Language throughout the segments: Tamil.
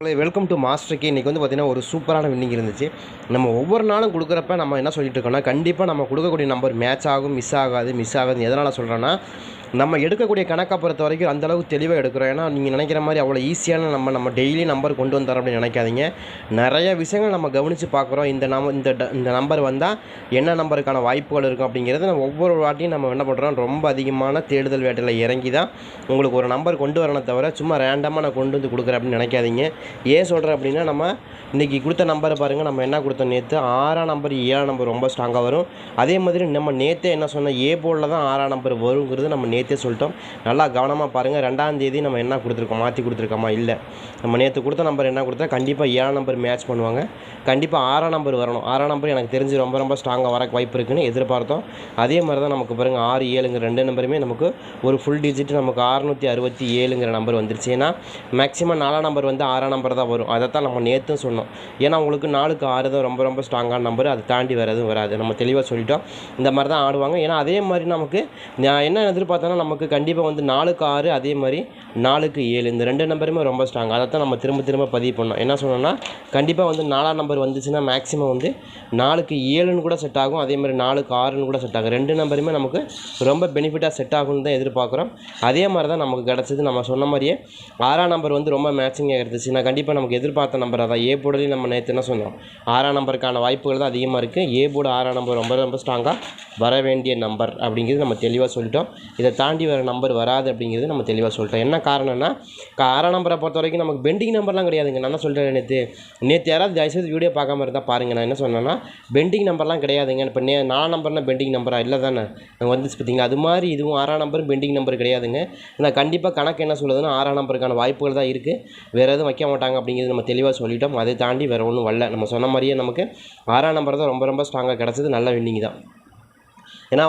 வெல்கம் டு மாஸ்டர் கே இன்றைக்கி வந்து பார்த்திங்கன்னா ஒரு சூப்பரான வின்னிங் இருந்துச்சு. நம்ம ஒவ்வொரு நாளும் கொடுக்குறப்ப நம்ம என்ன சொல்லிட்டு இருக்கோம்னா கண்டிப்பாக நம்ம கொடுக்கக்கூடிய நம்பர் மேட்ச் ஆகும் மிஸ் ஆகாது மிஸ் ஆகாது எதனால் சொல்கிறேன்னா நம்ம எடுக்கக்கூடிய கணக்கை பொறுத்த வரைக்கும் அந்த அளவுக்கு தெளிவாக எடுக்கிறோம். ஏன்னா நீங்கள் நினைக்கிற மாதிரி அவ்வளோ ஈஸியான நம்ம நம்ம டெய்லி நம்பர் கொண்டு வந்துறோம் அப்படின்னு நினைக்காதீங்க. நிறைய விஷயங்கள் நம்ம கவனித்து பார்க்குறோம். இந்த நம்ம இந்த ட- இந்த நம்பர் வந்தால் என்ன நம்பருக்கான வாய்ப்புகள் இருக்கும் அப்படிங்கிறது நம்ம ஒவ்வொரு வாட்டியும் நம்ம என்ன பண்ணுறோம் ரொம்ப அதிகமான தேடுதல் வேட்டையில் இறங்கி தான் உங்களுக்கு ஒரு நம்பர் கொண்டு வரணும் தவிர சும்மா ரேண்டமாக நான் கொண்டு வந்து கொடுக்குறேன் அப்படின்னு நினைக்காதீங்க. ஏன் சொல்கிறேன் அப்படின்னா நம்ம இன்றைக்கி கொடுத்த நம்பரை பாருங்கள் நம்ம என்ன கொடுத்தோம் நேற்று ஆறாம் நம்பர் ஏழாம் நம்பர் ரொம்ப ஸ்ட்ராங்காக வரும். அதே மாதிரி நம்ம நேற்றே என்ன சொன்னோம்? ஏ போர்டில் தான் ஆறாம் நம்பர் வருங்கிறது நம்ம நேற்றே சொல்லிட்டோம். நல்லா கவனமாக பாருங்கள் ரெண்டாம் தேதி நம்ம என்ன கொடுத்துருக்கோம்? மாற்றி கொடுத்துருக்கோமா? இல்லை. நம்ம நேற்று கொடுத்த நம்பர் என்ன கொடுத்தா கண்டிப்பாக ஏழாம் நம்பர் மேட்ச் பண்ணுவாங்க. கண்டிப்பாக ஆறாம் நம்பர் வரணும். ஆறாம் நம்பர் எனக்கு தெரிஞ்சு ரொம்ப ரொம்ப ஸ்ட்ராங்காக வர வாய்ப்பு இருக்குன்னு எதிர்பார்த்தோம். அதே மாதிரி தான் நமக்கு பாருங்கள் ஆறு ஏழுங்கிற ரெண்டு நம்பருமே நமக்கு ஒரு ஃபுல் டிஜிட் நமக்கு ஆறுநூற்றி அறுபத்தி ஏழுங்கிற நம்பர் வந்துருச்சு. ஏன்னா மேக்ஸிமம் நாலாம் நம்பர் வந்து ஆறாம் நம்பர் தான் வரும். அதை தான் நம்ம நேற்றும் சொன்னோம். ஏன்னா உங்களுக்கு நாலுக்கு ஆறு தான் ரொம்ப ரொம்ப ஸ்ட்ராங்கான நம்பர் அதை தாண்டி வரதும் எதுவும் வராது. நம்ம தெளிவாக சொல்லிட்டோம். இந்த மாதிரி தான் ஆடுவாங்க. ஏன்னா அதே மாதிரி நமக்கு நான் என்ன எதிர்பார்த்தேன்னா நமக்கு கண்டிப்பாக வந்து நாலுக்கு ஆறு அதே மாதிரி நாலுக்கு ஏழு. இந்த ரெண்டு நம்பருமே ரொம்ப ஸ்ட்ராங் அதை தான் நம்ம திரும்ப திரும்ப பதிவு பண்ணோம். என்ன சொன்னோன்னா கண்டிப்பாக வந்து நாலாம் நம்பர் வந்துச்சுன்னா மேக்ஸிமம் வந்து நாலுக்கு ஏழுன்னு கூட செட் ஆகும். அதே மாதிரி நாலுக்கு ஆறுன்னு கூட செட் ஆகும். ரெண்டு நம்பருமே நமக்கு ரொம்ப பெனிஃபிட்டாக செட் ஆகும்னு தான் எதிர்பார்க்குறோம். அதே மாதிரி தான் நமக்கு கிடச்சிது. நம்ம சொன்ன மாதிரியே ஆறாம் நம்பர் வந்து ரொம்ப மேட்சிங்காக இருந்துச்சு. நான் கண்டிப்பாக நமக்கு எதிர்பார்த்த நம்பர் அதான் ஏ போர்டுலேயும் நம்ம நேற்று என்ன சொன்னோம்? ஆறாம் நம்பருக்கான வாய்ப்புகள் தான் அதிகமாக இருக்குது ஏ போர்டு ஆறாம் நம்பர் ரொம்ப ரொம்ப ஸ்ட்ராங்காக வர வேண்டிய நம்பர் அப்படிங்கிறது நம்ம தெளிவாக சொல்லிட்டோம். இதை தாண்டி வர நம்பர் வராது அப்படிங்கிறது நம்ம தெளிவாக சொல்லிட்டோம் என்ன காரணம்னா க- ஆறாம் நம்பரை பொறுத்த வரைக்கும் நமக்கு பெண்டிங் நம்பர்லாம் கிடையாதுங்க. நான் என்ன சொல்கிறேன் நேற்று நேற்று யாராவது தயவுசெய்து வீடியோ பார்க்காம இருந்தால் பாருங்கள் நான் என்ன சொன்னேன்னா பெண்டிங் நம்பர்லாம் கிடையாதுங்க. இப்போ நே நாலாம் நம்பர்னா பெண்டிங் நம்பரா இல்லை தானே? வந்துச்சு பார்த்தீங்களா அது மாதிரி இதுவும் ஆறாம் நம்பரும் பெண்டிங் நம்பர் கிடையாதுங்க. ஏன்னா கண்டிப்பாக கணக்கு என்ன சொல்லுதுன்னா ஆறாம் நம்பருக்கான வாய்ப்புகள் தான் இருக்குது வேறு எதுவும் வைக்க மாட்டாங்க அப்படிங்கிறது நம்ம தெளிவாக சொல்லிட்டோம். அதை தாண்டி வேறு ஒன்றும் வரல. நம்ம சொன்ன மாதிரியே நமக்கு ஆறாம் நம்பர் தான் ரொம்ப ரொம்ப ஸ்ட்ராங்காக கிடச்சது. நல்ல வின்னிங் தான். ஏன்னா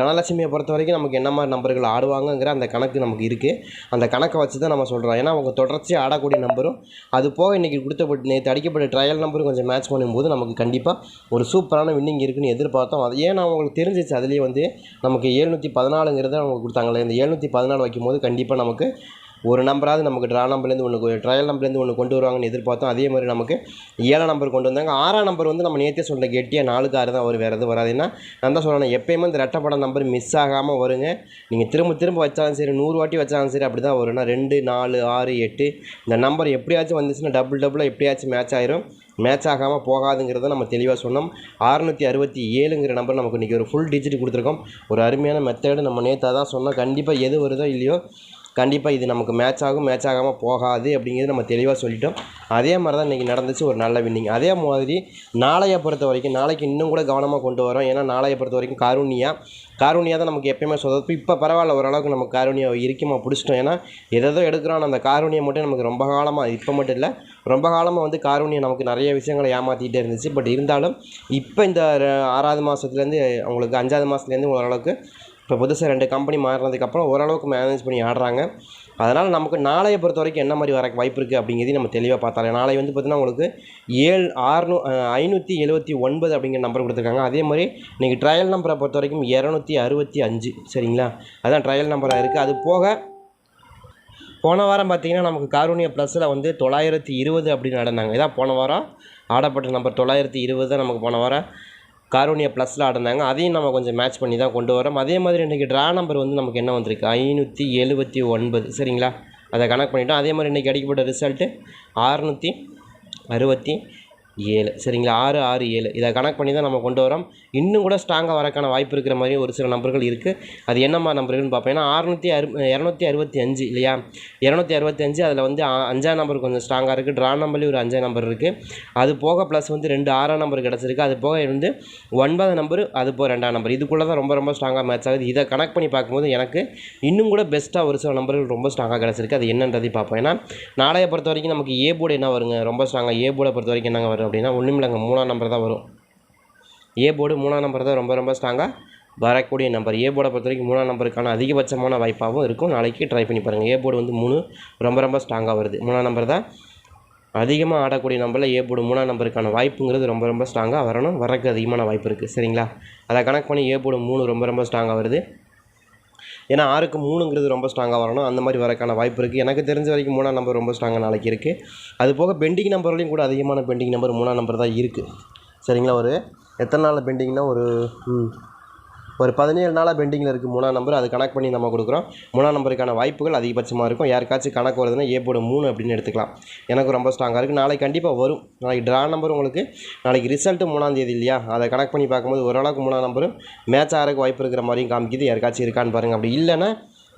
தனலட்சுமியை பொறுத்த வரைக்கும் நமக்கு என்ன மாதிரி நம்பர்கள் ஆடுவாங்கங்கிற அந்த கணக்கு நமக்கு இருக்குது அந்த கணக்கை வச்சு தான் நம்ம சொல்கிறோம் ஏன்னா அவங்க தொடர்ச்சி ஆடக்கூடிய நம்பரும் அது போக இன்றைக்கி கொடுத்தப்பட்டு நேற்று அடிக்கப்பட்ட ட்ரையல் நம்பரும் கொஞ்சம் மேட்ச் பண்ணும்போது நமக்கு கண்டிப்பாக ஒரு சூப்பரான வின்னிங் இருக்குன்னு எதிர்பார்த்தோம். அது ஏன்னா அவங்களுக்கு தெரிஞ்சிச்சு. அதுலேயே வந்து நமக்கு எழுநூற்றி பதினாலுங்கிறத அவங்க கொடுத்தாங்களே இந்த ஏழ்நூற்றி பதினாலு வைக்கும்போது கண்டிப்பாக நமக்கு ஒரு நம்பராவது நமக்கு ட்ரா நம்பர்லேருந்து ஒன்று ட்ரையல் நம்பர்லேருந்து ஒன்று கொண்டு வருவாங்கன்னு எதிர்பார்த்தோம். அதே மாதிரி நமக்கு ஏழாம் நம்பர் கொண்டு வந்தாங்க. ஆறாம் நம்பர் வந்து நம்ம நேற்றே சொல்கிற கெட்டியாக நாலுக்கு ஆறு தான் வரும். வேறு எதுவும் வராது. ஏன்னா நான் தான் சொல்லணும். எப்பயுமே இந்த ரெட்டப்பட நம்பர் மிஸ் ஆகாமல் வருங்க. நீங்கள் திரும்ப திரும்ப வச்சாலும் சரி நூறு வாட்டி வச்சாலும் சரி அப்படி தான் வரும்னா ரெண்டு நாலு ஆறு எட்டு இந்த நம்பர் எப்படியாச்சும் வந்துச்சுன்னா டபுள் டபுளாக எப்படியாச்சும் மேட்ச் ஆயிரும். மேட்ச் ஆகாமல் போகாதுங்கிறத நம்ம தெளிவாக சொன்னோம். அறுநூற்றி அறுபத்தி ஏழுங்கிற நம்பர் நமக்கு இன்றைக்கி ஒரு ஃபுல் டிஜிட் கொடுத்துருக்கோம். ஒரு அருமையான மெத்தடு நம்ம நேற்று தான் சொன்னோம். கண்டிப்பாக எது வருதோ இல்லையோ கண்டிப்பாக இது நமக்கு மேட்ச் ஆகும் மேட்ச் ஆகாமல் போகாது அப்படிங்கிறது நம்ம தெளிவாக சொல்லிட்டோம். அதே மாதிரி தான் இன்றைக்கி நடந்துச்சு ஒரு நல்ல வின்னிங் அதே மாதிரி நாளையை பொறுத்த வரைக்கும் நாளைக்கு இன்னும் கூட கவனமாக கொண்டு வரோம். ஏன்னா நாளையை பொறுத்த வரைக்கும் காரூனியா காரூனியா தான் நமக்கு எப்பயுமே சொதப்பு இப்போ பரவாயில்ல ஓரளவுக்கு நம்ம காரூனியா இறுக்கமாக பிடிச்சிட்டோம். ஏன்னா எதோ எடுக்கிறோம். அந்த காரூனியை மட்டும் நமக்கு ரொம்ப காலமாக இப்போ மட்டும் இல்லை ரொம்ப காலமாக வந்து காரூனியா நமக்கு நிறைய விஷயங்களை ஏமாற்றிட்டே இருந்துச்சு. பட் இருந்தாலும் இப்போ இந்த ஆறாவது மாதத்துலேருந்து அவங்களுக்கு அஞ்சாவது மாதத்துலேருந்து ஓரளவுக்கு இப்போ புதுசாக ரெண்டு கம்பெனி மாறினதுக்கப்புறம் ஓரளவுக்கு மேனேஜ் பண்ணி ஆடுறாங்க. அதனால் நமக்கு நாளையை பொறுத்த வரைக்கும் என்ன மாதிரி வர வாய்ப்பு இருக்குது அப்படிங்கிறதையும் நம்ம தெளிவாக பார்த்தாலே. நாளை வந்து பார்த்தீங்கன்னா உங்களுக்கு ஏழு ஆறுநூ ஐநூற்றி எழுபத்தி ஒன்பது அப்படிங்கிற நம்பர் கொடுத்துருக்காங்க. அதே மாதிரி இன்றைக்கி ட்ரையல் நம்பரை பொறுத்த வரைக்கும் இரநூத்தி அறுபத்தி அஞ்சு சரிங்களா? அதான் ட்ரையல் நம்பராக இருக்குது அது போக போன வாரம் பார்த்திங்கன்னா நமக்கு காரூனியா ப்ளஸில் வந்து தொள்ளாயிரத்தி இருபது அப்படின்னு நடந்தாங்க. இதான் போன வாரம் ஆடப்பட்ட நம்பர் தொள்ளாயிரத்தி இருபது தான் நமக்கு போன வாரம். காரூனியா ப்ளஸில் ஆடினாங்க. அதையும் நம்ம கொஞ்சம் மேட்ச் பண்ணி தான் கொண்டு வரோம். அதே மாதிரி இன்றைக்கி ட்ரா நம்பர் வந்து நமக்கு என்ன வந்திருக்கு? ஐநூற்றி எழுபத்தி ஒன்பது. சரிங்களா? அதை கணக்கு பண்ணிட்டோம். அதே மாதிரி இன்றைக்கி அடிக்கப்பட்ட ரிசல்ட்டு ஆறுநூற்றி அறுபத்தி ஏழு. சரிங்களா? ஆறு ஆறு ஏழு. இதை கணக்கு பண்ணி தான் நம்ம கொண்டு வரோம். இன்னும் கூட ஸ்ட்ராங்காக வரக்கான வாய்ப்பு இருக்கிற மாதிரி ஒரு சில நம்பர்கள் இருக்குது அது என்னம்மா நம்பர்கள்னு பார்ப்போம். ஏன்னா அறுநூற்றி அறு இரநூத்தி அறுபத்தி அஞ்சு இல்லையா? இரநூத்தி அறுபத்தி அஞ்சு அதில் வந்து அஞ்சாம் நம்பர் கொஞ்சம் ஸ்ட்ராங்காக இருக்குது ட்ரா நம்பர்லேயும் ஒரு அஞ்சாம் நம்பர் இருக்குது அது போக ப்ளஸ் வந்து ரெண்டு ஆறாம் நம்பர் கிடச்சிருக்கு. அது போக வந்து ஒன்பதாம் நம்பர் அது போக ரெண்டாம் நம்பர் இதுக்குள்ளே தான் ரொம்ப ரொம்ப ஸ்ட்ராங்காக மேட்ச் ஆகுது. இதை கனெக்ட் பண்ணி பார்க்கும்போது எனக்கு இன்னும் கூட பெஸ்ட்டாக ஒரு சில நம்பர்கள் ரொம்ப ஸ்ட்ராங்காக கிடச்சிருக்கு. அது என்னன்றதை பார்ப்போம். ஏன்னா நாளைய பொறுத்த வரைக்கும் நமக்கு ஏ போர்டு என்ன வருங்க? ரொம்ப ஸ்ட்ராங்காக ஏ போர்டை பொறுத்த வரைக்கும் என்னங்க வரும்? அப்படின்னா ஒன்றும் இல்லைங்க மூணாம் நம்பர் தான் வரும். ஏ போர்டு மூணாம் நம்பர் தான் ரொம்ப ரொம்ப ஸ்ட்ராங்காக வரக்கூடிய நம்பர் ஏ போர்டை பொறுத்த வரைக்கும் மூணாம் நம்பருக்கான அதிகபட்சமான வாய்ப்பாகவும் இருக்கும். நாளைக்கு ட்ரை பண்ணி பாருங்கள் ஏ போர்டு வந்து மூணு ரொம்ப ரொம்ப ஸ்ட்ராங்காக வருது. மூணாம் நம்பர் தான் அதிகமாக ஆடக்கூடிய நம்பரில் ஏ போர்டு மூணாம் நம்பருக்கான வாய்ப்புங்கிறது ரொம்ப ரொம்ப ஸ்ட்ராங்காக வரணும். வரக்கு அதிகமான வாய்ப்பு இருக்குது சரிங்களா? அதை கணக்கு பண்ணி ஏ போர்டு மூணு ரொம்ப ரொம்ப ஸ்ட்ராங்காக வருது. ஏன்னா ஆறுக்கு மூணுங்கிறது ரொம்ப ஸ்ட்ராங்காக வரணும். அந்த மாதிரி வரக்கான வாய்ப்பு இருக்குது எனக்கு தெரிஞ்ச வரைக்கும் மூணாம் நம்பர் ரொம்ப ஸ்ட்ராங்காக நாளைக்கு இருக்குது அது போக பெண்டிங் நம்பர்லேயும் கூட அதிகமான பெண்டிங் நம்பர் மூணாம் நம்பர் தான் இருக்குது சரிங்களா ஒரு எத்தனை நாள் பெண்டிங்னா ஒரு ம். ஒரு பதினேழு நாளாக பெண்டிங்கில் இருக்குது மூணாம் நம்பர். அது கணக்கு பண்ணி நம்ம கொடுக்குறோம். மூணாம் நம்பருக்கான வாய்ப்புகள் அதிகபட்சமாக இருக்கும். யாருக்காச்சும் கணக்கு வருதுன்னா ஏ போட மூணு அப்படின்னு எடுத்துக்கலாம். எனக்கு ரொம்ப ஸ்ட்ராங்காக இருக்குது நாளைக்கு கண்டிப்பாக வரும். நாளைக்கு ட்ரா நம்பர் உங்களுக்கு நாளைக்கு ரிசல்ட்டு மூணாம் தேதி இல்லையா? அதை கணக்கு பண்ணி பார்க்கும்போது ஓரளவுக்கு மூணாம் நம்பரும் மேட்ச் ஆகிறதுக்கு வாய்ப்பு இருக்கிற மாதிரியும் காமிக்குது. யாருக்காச்சும் இருக்கான்னு பாருங்கள் அப்படி இல்லைன்னா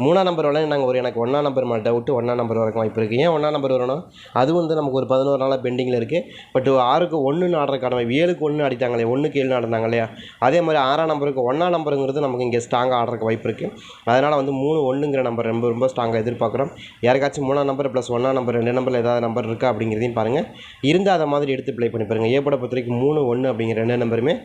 மூணாம் நம்பர் வரலாம் நாங்கள் ஒரு எனக்கு ஒன்றாம் நம்பர் மேலே டவுட்டு ஒன்றாம் நம்பர் வரைக்கும் வாய்ப்பு இருக்குது ஏன் ஒன்றாம் நம்பர் வரணும்? அது வந்து நமக்கு ஒரு பதினோரு நாளாக பெண்டிங்கில் இருக்குது பட் ஆறுக்கு ஒன்றுன்னு ஆடுறதுக்கான கடமை ஏழுக்கு ஒன்று அடித்தாங்களே ஒன்றுக்கு ஏழு ஆடினாங்க இல்லையா? அதே மாதிரி ஆறாம் நம்பருக்கு ஒன்றாம் நம்பருங்கிறது நமக்கு இங்கே ஸ்ட்ராங்காக ஆடுறதுக்கு வாய்ப்பு இருக்குது அதனால் வந்து மூணு ஒன்றுங்கிற நம்பர் ரொம்ப ரொம்ப ஸ்ட்ராங்காக எதிர்பார்க்குறோம். யாருக்காச்சும் மூணாம் நம்பர் ப்ளஸ் ஒன்றாம் நம்பர் ரெண்டு நம்பரில் ஏதாவது நம்பர் இருக்கா அப்படிங்கிறதையும் பாருங்கள் இருந்தால் அதை மாதிரி எடுத்து ப்ளே பண்ணி பாருங்கள் ஏப்பட பொறுத்தவரைக்கும் பொறுத்த வரைக்கும் மூணு ஒன்று அப்படிங்கிற ரெண்டு நம்பருமே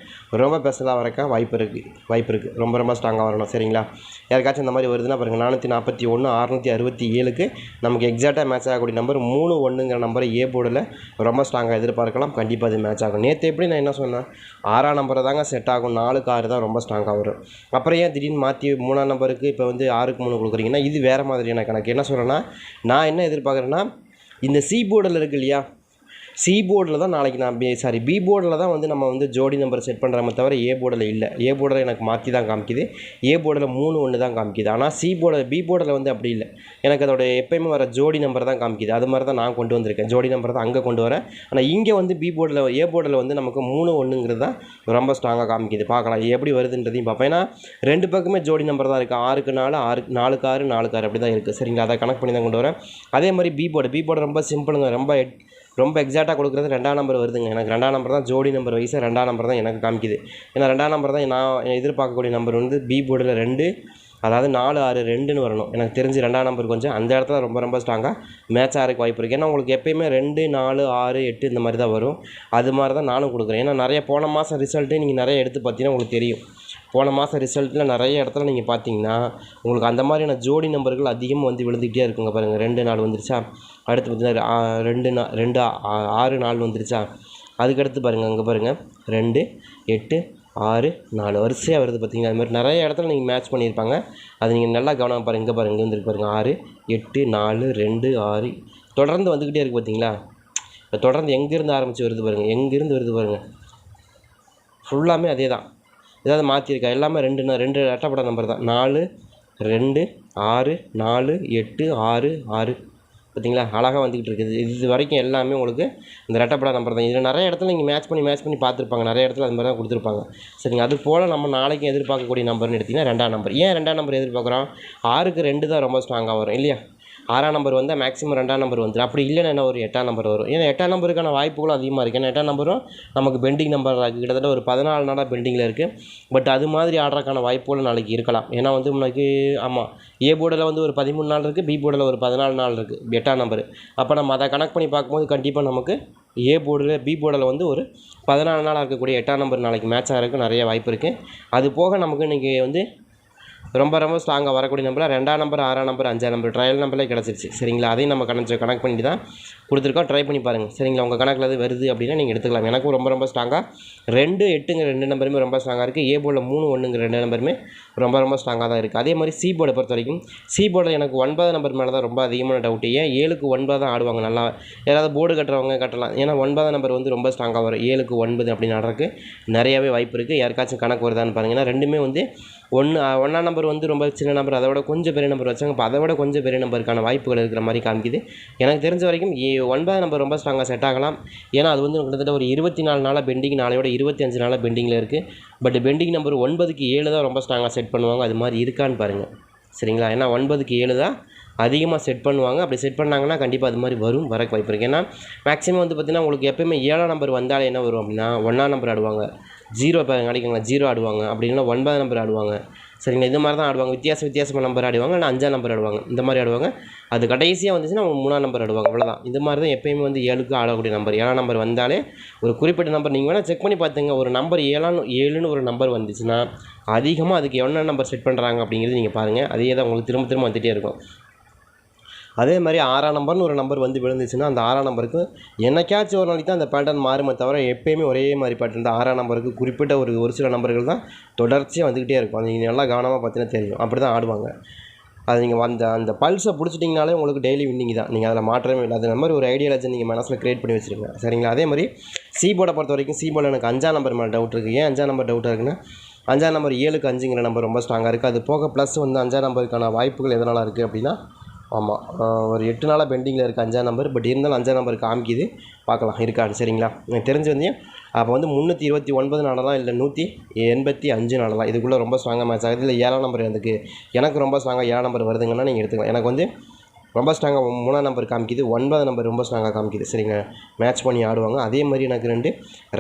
ரொம்ப பெஸ்ட்டாக வரக்க வாய்ப்பு இருக்குது வாய்ப்பு இருக்குது ரொம்ப ரொம்ப ஸ்ட்ராங்காக வரணும். சரிங்களா? யாருக்காச்சும் இந்த மாதிரி வருதுன்னா பாருங்கள் நானூற்றி நாற்பத்தி ஒன்று அறநூற்றி அறுபத்தி ஏழுக்கு நமக்கு எக்ஸாக்டாக மேட்ச் ஆகக்கூடிய நம்பர் மூணு ஒன்றுங்கிற நம்பரை ஏ போர்டில் ரொம்ப ஸ்ட்ராங்காக எதிர்பார்க்கலாம். கண்டிப்பாக அது மேட்ச் ஆகும். நேற்று எப்படி நான் என்ன சொன்னேன்? ஆறாம் நம்பரை தாங்க செட் ஆகும். நாலுக்கு ஆறு தான் ரொம்ப ஸ்ட்ராங்காக வரும். அப்புறம் ஏன் திடீர்னு மாற்றி மூணாம் நம்பருக்கு இப்போ வந்து ஆறுக்கு மூணு கொடுக்குறீங்கன்னா இது வேறு மாதிரியான கணக்கு. என்ன சொல்கிறேன்னா நான் என்ன எதிர்பார்க்குறேன்னா இந்த சி போர்டில் இருக்கு இல்லையா சி போர்டில் தான் நாளைக்கு நான் பி சாரி பி போர்டில் தான் வந்து நம்ம வந்து ஜோடி நம்பர் செட் பண்ணுறாம தவிர ஏ போர்டில் இல்லை. ஏ போர்டில் எனக்கு மாற்றி தான் காமிக்குது. ஏ போர்டில் மூணு ஒன்று தான் காமிக்குது. ஆனால் சி போர்டில் பி போர்டில் வந்து அப்படி இல்லை. எனக்கு அதோட எப்பயுமே வர ஜோடி நம்பர் தான் காமிக்குது. அது மாதிரி தான் நான் கொண்டு வந்திருக்கேன். ஜோடி நம்பர் தான் அங்கே கொண்டு வரேன். ஆனால் இங்கே வந்து பி போர்டில் ஏ போர்டில் வந்து நமக்கு மூணு ஒன்றுங்கிறது தான் ரொம்ப ஸ்ட்ராங்காக காமிக்குது. பார்க்கலாம் எப்படி வருதுன்றதையும் பார்ப்பேன் ஏன்னா ரெண்டு பக்கமே ஜோடி நம்பர் தான் இருக்குது ஆறுக்கு நாலு ஆறு நாலுக்கு ஆறு நாலுக்கு ஆறு அப்படி தான் இருக்குது சரிங்களா? அதை கணக்கு பண்ணி தான் கொண்டு வரேன். அதே மாதிரி பி போர்டு பி போர்டு ரொம்ப சிம்பிளுங்க ரொம்ப எட்- ரொம்ப எக்ஸாக்டாக கொடுக்குறது ரெண்டாம் நம்பர் வருதுங்க. எனக்கு ரெண்டாம் நம்பர் தான் ஜோடி நம்பர் வயசு ரெண்டாம் நம்பர் தான் எனக்கு காமிக்குது. ஏன்னா ரெண்டாம் நம்பர் தான் நான் எதிர்பார்க்கக்கூடிய நம்பர் வந்து பி போர்டில் ரெண்டு அதாவது நாலு ஆறு ரெண்டுன்னு வரணும். எனக்கு தெரிஞ்சு ரெண்டாம் நம்பர் கொஞ்சம் அந்த இடத்துல ரொம்ப ரொம்ப ஸ்ட்ராங்காக மேட்ச் ஆகிறதுக்கு வாய்ப்பு இருக்குது ஏன்னா உங்களுக்கு எப்பயுமே ரெண்டு நாலு ஆறு எட்டு இந்த மாதிரி தான் வரும். அது மாதிரி தான் நானும் கொடுக்குறேன். ஏன்னா நிறைய போன மாதம் ரிசல்ட்டு நீங்கள் நிறைய எடுத்து பார்த்தீங்கன்னா உங்களுக்கு தெரியும். போன மாதம் ரிசல்ட்டில் நிறைய இடத்துல நீங்கள் பார்த்தீங்கன்னா உங்களுக்கு அந்த மாதிரியான ஜோடி நம்பர்கள் அதிகமாக வந்து விழுந்துக்கிட்டே இருக்குங்க பாருங்கள் ரெண்டு நாள் வந்துருச்சா? அடுத்து பார்த்தீங்கன்னா ரெண்டு நா ரெண்டு ஆ- ஆறு நாள் வந்துருச்சா? அதுக்கடுத்து பாருங்கள் அங்கே பாருங்கள் ரெண்டு எட்டு ஆறு நாலு. வரிசையாக வருது பார்த்திங்கன்னா அது மாதிரி நிறைய இடத்துல நீங்கள் மேட்ச் பண்ணியிருப்பாங்க. அது நீங்கள் நல்லா கவனம் பாருங்கள் இங்கே பாருங்கள் இங்கே வந்துருக்கு பாருங்கள் ஆறு எட்டு நாலு ரெண்டு ஆறு. தொடர்ந்து வந்துக்கிட்டே இருக்குது பார்த்தீங்களா இப்போ தொடர்ந்து எங்கேருந்து ஆரம்பித்து வருது பாருங்கள் எங்கேருந்து வருது பாருங்கள் ஃபுல்லாமே அதே தான். ஏதாவது மாற்றிருக்கா எல்லாமே ரெண்டு ரெண்டு ரெட்டப்பட நம்பர் தான். நாலு ரெண்டு ஆறு நாலு எட்டு ஆறு ஆறு. பார்த்தீங்களா அழகாக வந்துக்கிட்டு இருக்குது. இது வரைக்கும் எல்லாமே உங்களுக்கு இந்த ரெட்டப்படா நம்பர் தான். இதில் நிறைய இடத்துல நீங்கள் மேட்ச் பண்ணி மேட்ச் பண்ணி பார்த்துருப்பாங்க. நிறைய இடத்துல அது மாதிரி தான் கொடுத்துருப்பாங்க. சரிங்க அது போல் நம்ம நாளைக்கு எதிர்பார்க்கக்கூடிய நம்பர்னு எடுத்திங்கன்னா ரெண்டாம் நம்பர் ஏன் ரெண்டாம் நம்பர் எதிர்பார்க்குறோம்? ஆறுக்கு ரெண்டு தான் ரொம்ப ஸ்ட்ராங்காக வரும் இல்லையா? ஆறாம் நம்பர் வந்தால் மேக்ஸிமம் ரெண்டாம் நம்பர் வந்துடும் அப்படி இல்லைன்னா என்ன ஒரு எட்டாம் நம்பர் வரும். ஏன்னா எட்டாம் நம்பருக்கான வாய்ப்புகளும் அதிகமாக இருக்குது ஏன்னா எட்டாம் நம்பரும் நமக்கு பெண்டிங் நம்பர் இருக்குது கிட்டத்தட்ட ஒரு பதினாலு நாளாக பெண்டிங்கில் இருக்குது பட் அது மாதிரி ஆடுறதுக்கான வாய்ப்புகளும் நாளைக்கு இருக்கலாம். ஏன்னா வந்து உனக்கு ஆமாம் ஏ போர்டில் வந்து ஒரு பதிமூணு நாள் இருக்குது பி போர்டில் ஒரு பதினாலு நாள் இருக்குது எட்டாம் நம்பர் அப்போ நம்ம அதை கனெக்ட் பண்ணி பார்க்கும்போது கண்டிப்பாக நமக்கு ஏ போர்டில் பி போர்டில் வந்து ஒரு பதினாலு நாளாக இருக்கக்கூடிய எட்டாம் நம்பர் நாளைக்கு மேட்ச் ஆகிறதுக்கு நிறைய வாய்ப்பு இருக்குது அது போக நமக்கு இன்றைக்கி வந்து ரொம்ப ரொம்ப ஸ்ட்ராங்காக வரக்கூடிய நம்பரில் ரெண்டாம் நம்பர் ஆறாம் நம்பர் அஞ்சாம் நம்பர் ட்ரையல் நம்பரே கிடச்சிருச்சு. சரிங்களா? அதையும் நம்ம கணக்கு கனெக்ட் பண்ணி தான் கொடுத்துருக்கோம். ட்ரை பண்ணி பாருங்கள் சரிங்களா? உங்கள் கணக்கில் அது வருது அப்படின்னா நீங்கள் எடுத்துக்கலாம். எனக்கும் ரொம்ப ரொம்ப ஸ்ட்ராங்காக ரெண்டு எட்டுங்கிற ரெண்டு நம்பருமே ரொம்ப ஸ்ட்ராங்காக இருக்குது ஏ போர்டில் மூணு ஒன்றுங்கிற ரெண்டு நம்பருமே ரொம்ப ரொம்ப ஸ்ட்ராங்காக தான் இருக்குது அதே மாதிரி சி போர்டை பொறுத்த வரைக்கும் சி போர்டில் எனக்கு ஒன்பது நம்பர் மேலே தான் ரொம்ப அதிகமான டவுட் ஏன்? ஏழுக்கு ஒன்பது தான் ஆடுவாங்க. நல்லா யாராவது போர்டு கட்டுறவங்க கட்டலாம். ஏன்னா ஒன்பதாம் நம்பர் வந்து ரொம்ப ஸ்ட்ராங்காக வரும். ஏழுக்கு ஒன்பது அப்படின்னு ஆடுறதுக்கு நிறையாவே வாய்ப்பு இருக்குது யாருக்காச்சும் கணக்கு வருதான்னு பாருங்கள் ஏன்னா ரெண்டுமே வந்து ஒன்று ஒன்றாம் நம்பர் வந்து ரொம்ப சின்ன நம்பர் அதை விட கொஞ்சம் பெரிய நம்பர் வச்சாங்க. இப்போ அதை விட கொஞ்சம் பெரிய நம்பருக்கான வாய்ப்புகள் இருக்கிற மாதிரி காமிக்குது. எனக்கு தெரிஞ்ச வரைக்கும் ஏ ஒன்பதாம் நம்பர் ரொம்ப ஸ்ட்ராங்காக செட் ஆகலாம். ஏன்னா அது வந்து கிட்டத்தட்ட ஒரு இருபத்தி நாலு நாளாக பெண்டிங் நாளையோட இருபத்தி அஞ்சு நாளாக பெண்டிங்கில் இருக்குது பட் பெண்டிங் நம்பர் ஒன்பதுக்கு ஏழு தான் ரொம்ப ஸ்ட்ராங்காக செட் பண்ணுவாங்க. அது மாதிரி இருக்கான்னு பாருங்கள் சரிங்களா? ஏன்னா ஒன்பதுக்கு ஏழு தான் அதிகமாக செட் பண்ணுவாங்க. அப்படி செட் பண்ணாங்கன்னா கண்டிப்பாக அது மாதிரி வரும் வரக்கு வாய்ப்பு இருக்குது ஏன்னா மேக்ஸிமம் வந்து பார்த்திங்கன்னா உங்களுக்கு எப்போயுமே ஏழாம் நம்பர் வந்தாலே என்ன வரும் அப்படின்னா ஒன்றாம் நம்பர் ஆடுவாங்க. ஜீரோ இப்போ அடிக்கங்களா ஜீரோ ஆடுவாங்க. அப்படி இல்லைன்னா ஒன்பதாம் நம்பர் ஆடுவாங்க. சரிங்களா? இது மாதிரி தான் ஆடுவாங்க. வித்தியாச வித்தியாசமான நம்பர் ஆடுவாங்க. இல்லை அஞ்சாம் நம்பர் ஆடுவாங்க. இந்த மாதிரி ஆடுவாங்க. அது கடைசியாக வந்துச்சுன்னா அவங்க மூணாம் நம்பர் ஆடுவாங்க. அவ்வளோதான் இந்த மாதிரி தான் எப்பயுமே வந்து ஏழுக்கு ஆடக்கூடிய நம்பர் ஏழாம் நம்பர் வந்தாலே ஒரு குறிப்பிட்ட நம்பர் நீங்கள் வேணால் செக் பண்ணி பார்த்துங்க. ஒரு நம்பர் ஏழாம் ஏழுன்னு ஒரு நம்பர் வந்துச்சுன்னா அதிகமாக அதுக்கு என்ன நம்பர் செட் பண்ணுறாங்க அப்படிங்கிறது நீங்கள் பாருங்கள் அதே தான் உங்களுக்கு திரும்ப திரும்ப வந்துகிட்டே இருக்கும். அதே மாதிரி ஆறாம் நம்பர்னு ஒரு நம்பர் வந்து விழுந்துச்சுன்னா அந்த ஆறாம் நம்பருக்கு என்னைக்காச்சும் ஒரு நாளைக்கு தான் அந்த பேட்டர்ன் மாறுமே தவிர எப்பயுமே ஒரே மாதிரி பேட்டர்ன் தான். ஆறாம் நம்பருக்கு குறிப்பிட்ட ஒரு ஒரு சில நம்பர்கள் தான் தொடர்ச்சியாக வந்துக்கிட்டே இருக்கும். அது நீங்கள் நல்லா கவனமாக பார்த்தீங்கன்னா தெரியும். அப்படி தான் ஆடுவாங்க. அது நீங்கள் அந்த அந்த பல்ஸை பிடிச்சிட்டிங்கனாலே உங்களுக்கு டெய்லி வின்னிங் தான். நீங்கள் அதில் மாற்றமே இல்லை. அது மாதிரி ஒரு ஐடியாலஜி நீங்கள் மனசில் க்ரியேட் பண்ணி வச்சுருங்க. சரிங்களா? அதே மாதிரி சி போர்டை பொறுத்த வரைக்கும் சி போர்டில் எனக்கு அஞ்சாம் நம்பர் மேலே டவுட் இருக்குது ஏன் அஞ்சாம் நம்பர் டவுட்டாக இருக்குன்னா அஞ்சாம் நம்பர் ஏழுக்கு அஞ்சுங்கிற நம்பர் ரொம்ப ஸ்ட்ராங்காக இருக்குது அது போக ப்ளஸ் வந்து அஞ்சாம் நம்பருக்கான வாய்ப்புகள் எதனால் இருக்குது அப்படின்னா ஆமாம் ஒரு எட்டு நாளாக பெண்டிங்கில் இருக்குது அஞ்சாம் நம்பர் பட் இருந்தாலும் அஞ்சாம் நம்பர் காமிக்குது. பார்க்கலாம் இருக்கான்னு சரிங்களா? எனக்கு தெரிஞ்சு வந்து அப்போ வந்து முந்நூற்றி இருபத்தி ஒன்பது நாளெல்லாம் இல்லை நூற்றி எண்பத்தி அஞ்சு நாளெல்லாம். இதுக்குள்ளே ரொம்ப ஸ்ட்ராங்காக மேட்ச் ஆகுது. இல்லை ஏழாம் நம்பர் எனக்கு எனக்கு ரொம்ப ஸ்ட்ராங்காக ஏழாம் நம்பர் வருதுங்கன்னா நீங்கள் எடுத்துக்கலாம். எனக்கு வந்து ரொம்ப ஸ்ட்ராங்காக மூணாம் நம்பர் காமிக்குது ஒன்பதாம் நம்பர் ரொம்ப ஸ்ட்ராங்காக காமிக்குது. சரிங்க? மேட்ச் பண்ணி ஆடுவாங்க. அதே மாதிரி எனக்கு ரெண்டு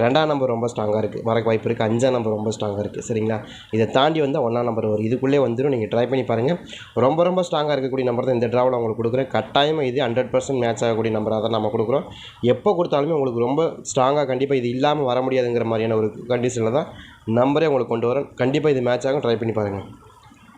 ரெண்டாம் நம்பர் ரொம்ப ஸ்ட்ராங்காக இருக்குது வரக்கு வாய்ப்பு இருக்குது அஞ்சாம் நம்பர் ரொம்ப ஸ்ட்ராங்காக இருக்குது சரிங்களா? இதை தாண்டி வந்தால் ஒன்றாம் நம்பர் வரும். இதுக்குள்ளே வந்துடும் நீங்கள் ட்ரை பண்ணி பாருங்கள் ரொம்ப ரொம்ப ஸ்ட்ராங்காக இருக்கக்கூடிய நம்பர் தான் இந்த ட்ராவில் உங்களுக்கு கொடுக்குறேன். கட்டாயமாக இது ஹண்ட்ரட் பர்சன்ட் மேட்ச் ஆகக்கூடிய நம்பராக தான் நம்ம கொடுக்குறோம். எப்போ கொடுத்தாலுமே உங்களுக்கு ரொம்ப ஸ்ட்ராங்காக கண்டிப்பாக இது இல்லாமல் வர முடியாதுங்கிற மாதிரியான ஒரு கண்டிஷனில் தான் நம்பரே உங்களுக்கு கொண்டு வரேன். கண்டிப்பாக இது மேட்ச் ஆகும். ட்ரை பண்ணி பாருங்கள்